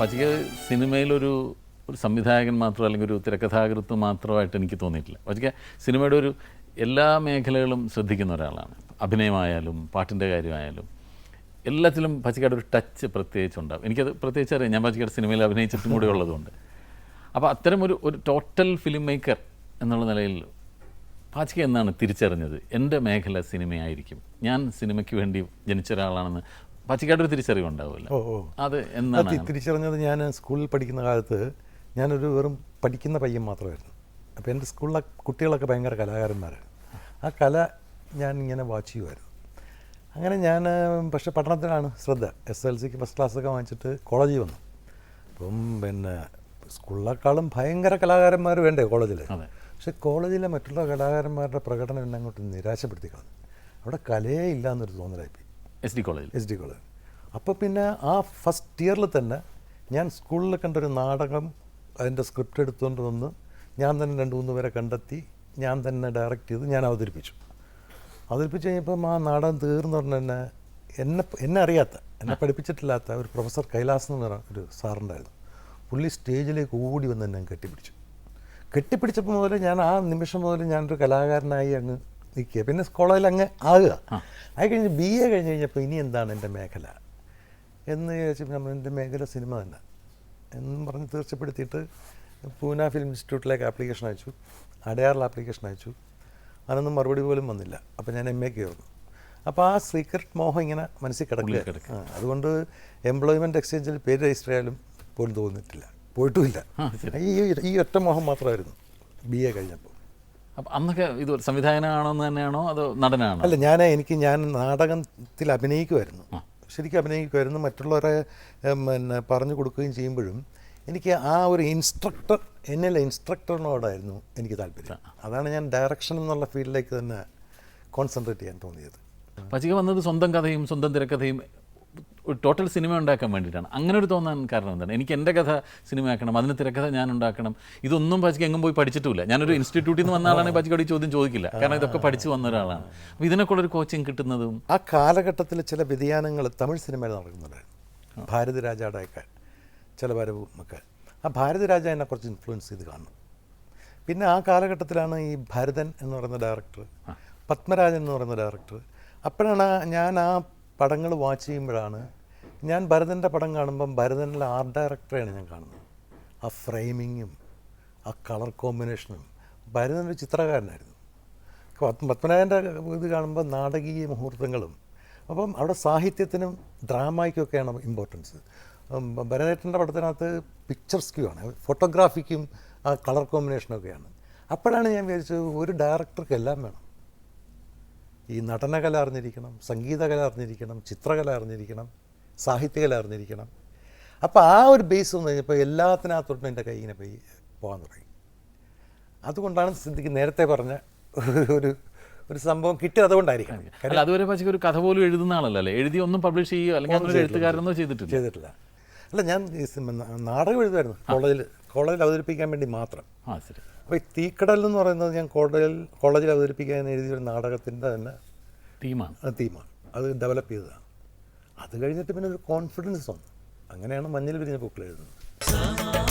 പച്ചിക സിനിമയിലൊരു ഒരു സംവിധായകൻ മാത്രം അല്ലെങ്കിൽ ഒരു തിരക്കഥാകൃത്ത് മാത്രമായിട്ട് എനിക്ക് തോന്നിയിട്ടില്ല. പച്ചിക സിനിമയുടെ ഒരു എല്ലാ മേഖലകളും ശ്രദ്ധിക്കുന്ന ഒരാളാണ്. അഭിനയമായാലും പാട്ടിന്റെ കാര്യമായാലും. എല്ലാത്തിലും പച്ചക്കാട് ഒരു ടച്ച് പ്രത്യേകിച്ച് ഉണ്ടാകും എനിക്കത് പ്രത്യേകിച്ച് അറിയാം. ഞാൻ പച്ചക്കാട് സിനിമയിൽ അഭിനയിച്ചിട്ടും കൂടെ ഉള്ളതുകൊണ്ട്. അപ്പോൾ അത്തരം ഒരു ഒരു ടോട്ടൽ ഫിലിം മേക്കർ എന്നുള്ള നിലയിൽ പാച്ചിക എന്നാണ് തിരിച്ചറിഞ്ഞത്. എന്റെ മേഖല സിനിമയായിരിക്കും. ഞാൻ സിനിമയ്ക്ക് വേണ്ടി ജനിച്ച ഒരാളാണെന്ന് പാച്ചിക്കയുടെ ഒരു ഉണ്ടാവില്ല ഓ ഓ. അത് അത് എന്നാണ് തിരിച്ചറിഞ്ഞത് ഞാൻ സ്കൂളിൽ പഠിക്കുന്ന കാലത്ത് ഞാനൊരു വെറും പഠിക്കുന്ന പയ്യൻ മാത്രമായിരുന്നു. അപ്പോൾ എന്റെ സ്കൂളിലെ കുട്ടികളൊക്കെ ഭയങ്കര കലാകാരന്മാരാണ്. ആ കല ഞാൻ ഇങ്ങനെ വാച്ച് ചെയ്യുമായിരുന്നു. അങ്ങനെ ഞാൻ പക്ഷേ പഠനത്തിലാണ് ശ്രദ്ധ. എസ് എൽ സിക്ക് ഫസ്റ്റ് ക്ലാസ്സൊക്കെ വാങ്ങിച്ചിട്ട് കോളേജിൽ വന്നു. അപ്പം പിന്നെ സ്കൂളിനേക്കാളും ഭയങ്കര കലാകാരന്മാർ വേണ്ടേ കോളേജിൽ അതെ. പക്ഷെ കോളേജിലെ മറ്റുള്ള കലാകാരന്മാരുടെ പ്രകടനം എന്നെ അങ്ങോട്ട് നിരാശപ്പെടുത്തി കളഞ്ഞു. അവിടെ കലയേ ഇല്ല എന്നൊരു തോന്നലായിപ്പോയി എസ് ഡി കോളേജിൽ. എസ് ഡി കോളേജ് അപ്പോൾ പിന്നെ ആ ഫസ്റ്റ് ഇയറിൽ തന്നെ ഞാൻ സ്കൂളിൽ കണ്ടൊരു നാടകം അതിന്റെ സ്ക്രിപ്റ്റ് എടുത്തുകൊണ്ട് വന്ന് ഞാൻ തന്നെ രണ്ട് മൂന്ന് പേരെ കണ്ടെത്തി ഞാൻ തന്നെ ഡയറക്റ്റ് ചെയ്ത് ഞാൻ അവതരിപ്പിച്ചു. അവതരിപ്പിച്ച് കഴിഞ്ഞപ്പം ആ നാടകം തീർന്നു പറഞ്ഞ തന്നെ എന്നെ എന്നെ അറിയാത്ത എന്നെ പഠിപ്പിച്ചിട്ടില്ലാത്ത ഒരു പ്രൊഫസർ കൈലാസ് എന്ന് പറഞ്ഞ ഒരു സാറുണ്ടായിരുന്നു. പുള്ളി സ്റ്റേജിലേക്ക് ഓടി വന്ന് എന്നെ കെട്ടിപ്പിടിച്ചു. കെട്ടിപ്പിടിച്ചപ്പോൾ മുതൽ ഞാൻ ആ നിമിഷം മുതൽ ഞാനൊരു കലാകാരനായി അങ്ങ് നിൽക്കുക. പിന്നെ കോളേജിൽ അങ്ങ് ആകുക. അത് കഴിഞ്ഞ് ബി എ കഴിഞ്ഞ് കഴിഞ്ഞപ്പോൾ ഇനി എന്താണ് എന്റെ മേഖല? എന്ന് ചോദിച്ചപ്പോൾ നമ്മൾ എന്റെ മേഖല സിനിമ തന്നെ. എന്ന് പറഞ്ഞ് തീർച്ചപ്പെടുത്തിയിട്ട് പൂന ഫിലിം ഇൻസ്റ്റിറ്റ്യൂട്ടിലേക്ക് ആപ്ലിക്കേഷൻ അയച്ചു. അടയാറിൽ ആപ്ലിക്കേഷൻ അയച്ചു. അതിനൊന്നും മറുപടി പോലും വന്നില്ല. അപ്പോൾ ഞാൻ എം എ കയറുന്നു. അപ്പോൾ ആ സീക്രട്ട് മോഹം ഇങ്ങനെ മനസ്സിൽ കിടക്കുക. അതുകൊണ്ട് എംപ്ലോയ്മെന്റ് എക്സ്ചേഞ്ചിൽ പേര് രജിസ്റ്റർ ചെയ്യാനും പോലും തോന്നിയിട്ടില്ല. പോയിട്ടുമില്ല. ഈ ഈ ഒറ്റ മോഹം മാത്രമായിരുന്നു. ബി എ കഴിഞ്ഞപ്പോൾ. അപ്പം അന്നൊക്കെ ഇത് സംവിധായകനാണോ എന്ന് തന്നെയാണോ അതോ നടനാണോ? അല്ല ഞാൻ എനിക്ക് ഞാൻ നാടകത്തിൽ അഭിനയിക്കുമായിരുന്നു ശരിക്കും അഭിനയിക്കുമായിരുന്നു മറ്റുള്ളവരെ പിന്നെ പറഞ്ഞു കൊടുക്കുകയും ചെയ്യുമ്പോഴും എനിക്ക് ആ ഒരു ഇൻസ്ട്രക്ടർ എന്നല്ല ഇൻസ്ട്രക്ടറിനോടായിരുന്നു എനിക്ക് താല്പര്യം. അതാണ് ഞാൻ ഡയറക്ഷൻ എന്നുള്ള ഫീൽഡിലേക്ക് തന്നെ കോൺസെൻട്രേറ്റ് ചെയ്യാൻ തോന്നിയത്. പച്ചിക വന്നത് സ്വന്തം കഥയും സ്വന്തം തിരക്കഥയും ഒരു ടോട്ടൽ സിനിമ ഉണ്ടാക്കാൻ വേണ്ടിയിട്ടാണ്. അങ്ങനെ ഒരു തോന്നാൻ കാരണം എന്താണ്? എനിക്ക് എന്റെ കഥ സിനിമയാക്കണം അതിന് തിരക്കഥ ഞാൻ ഉണ്ടാക്കണം ഇതൊന്നും പച്ചയ്ക്ക് എങ്ങും പോയി പഠിച്ചിട്ടില്ല ഞാനൊരു ഇൻസ്റ്റിറ്റ്യൂട്ടിൽ നിന്ന് വന്ന ആളാണെങ്കിൽ പച്ചിക്കോട് ഈ ചോദ്യം ചോദിക്കില്ല. കാരണം ഇതൊക്കെ പഠിച്ചു വന്ന ഒരാളാണ്. അപ്പോൾ ഇതിനൊക്കെ ഒരു കോച്ചിങ് കിട്ടുന്നതും ആ കാലഘട്ടത്തിൽ ചില വ്യതിയാനങ്ങൾ തമിഴ് സിനിമയിൽ നടക്കുന്നുണ്ടായിരുന്നു. ഭാരതിരാജയുടെയൊക്കെ ചില വരവും ഒക്കെ. ആ ഭാരതിരാജ എന്നെ കുറച്ച് ഇൻഫ്ലുവൻസ് ചെയ്ത് കാണും പിന്നെ ആ കാലഘട്ടത്തിലാണ് ഈ ഭരതൻ എന്ന് പറയുന്ന ഡയറക്ടർ പത്മരാജൻ എന്ന് പറയുന്ന ഡയറക്ടർ അപ്പോഴാണ് ഞാൻ ആ പടങ്ങൾ വാച്ച് ചെയ്യുമ്പോഴാണ് ഞാൻ ഭരതന്റെ പടം കാണുമ്പം ഭരതനിലെ ആർട്ട് ഡയറക്ടറെയാണ് ഞാൻ കാണുന്നത്. ആ ഫ്രെയിമിങ്ങും ആ കളർ കോമ്പിനേഷനും ഭരതൻ ഒരു ചിത്രകാരനായിരുന്നു. പത്മ- പത്മനാഭന്റെ ഇത് കാണുമ്പോൾ നാടകീയ മുഹൂർത്തങ്ങളും അപ്പം അവിടെ സാഹിത്യത്തിനും ഡ്രാമയ്ക്കൊക്കെയാണ് ഇമ്പോർട്ടൻസ് ഭരതേട്ടന്റെ പടത്തിനകത്ത് പിക്ചർസ്ക്യൂ ആണ്. ഫോട്ടോഗ്രാഫിക്കും ആ കളർ കോമ്പിനേഷനൊക്കെയാണ് അപ്പോഴാണ് ഞാൻ വിചാരിച്ചത് ഒരു ഡയറക്ടർക്ക് എല്ലാം വേണം. ഈ നടനകല അറിഞ്ഞിരിക്കണം സംഗീതകല അറിഞ്ഞിരിക്കണം ചിത്രകല അറിഞ്ഞിരിക്കണം. സാഹിത്യകല അറിഞ്ഞിരിക്കണം അപ്പോൾ ആ ഒരു ബേസ് വന്നു കഴിഞ്ഞപ്പോൾ എല്ലാത്തിനകത്തോട്ടും എന്റെ കൈ ഇങ്ങനെ പോയി പോകാൻ തുടങ്ങി. അതുകൊണ്ടാണ് സിദ്ധിക്ക് നേരത്തെ പറഞ്ഞ ഒരു ഒരു സംഭവം കിട്ടിയത് അതുകൊണ്ടായിരിക്കണം. അല്ല അതുവരെ പക്ഷേ ഒരു കഥ പോലും എഴുതുന്ന ആളല്ല അല്ലേ? എഴുതി ഒന്നും പബ്ലിഷ് ചെയ്യുക അല്ലെങ്കിൽ അങ്ങനെ എഴുത്തുകാരനോ ചെയ്തിട്ടില്ല. ചെയ്തിട്ടില്ല. അല്ല ഞാൻ നാടകം എഴുതുമായിരുന്നു. കോളേജിൽ കോളേജിൽ അവതരിപ്പിക്കാൻ വേണ്ടി മാത്രം. ആ ശരി. അപ്പോൾ ഈ തീക്കടൽ എന്ന് പറയുന്നത് ഞാൻ കോളേജിൽ കോളേജിൽ അവതരിപ്പിക്കാൻ എഴുതിയ ഒരു നാടകത്തിന്റെ തന്നെ തീമാണ്. തീമാണ്. അത് ഡെവലപ്പ് ചെയ്തതാണ്. അത് കഴിഞ്ഞിട്ട് പിന്നെ ഒരു കോൺഫിഡൻസ് വന്നു. അങ്ങനെയാണ് മഞ്ഞൾ വിരിഞ്ഞ പൂക്കൾ എഴുതുന്നത്.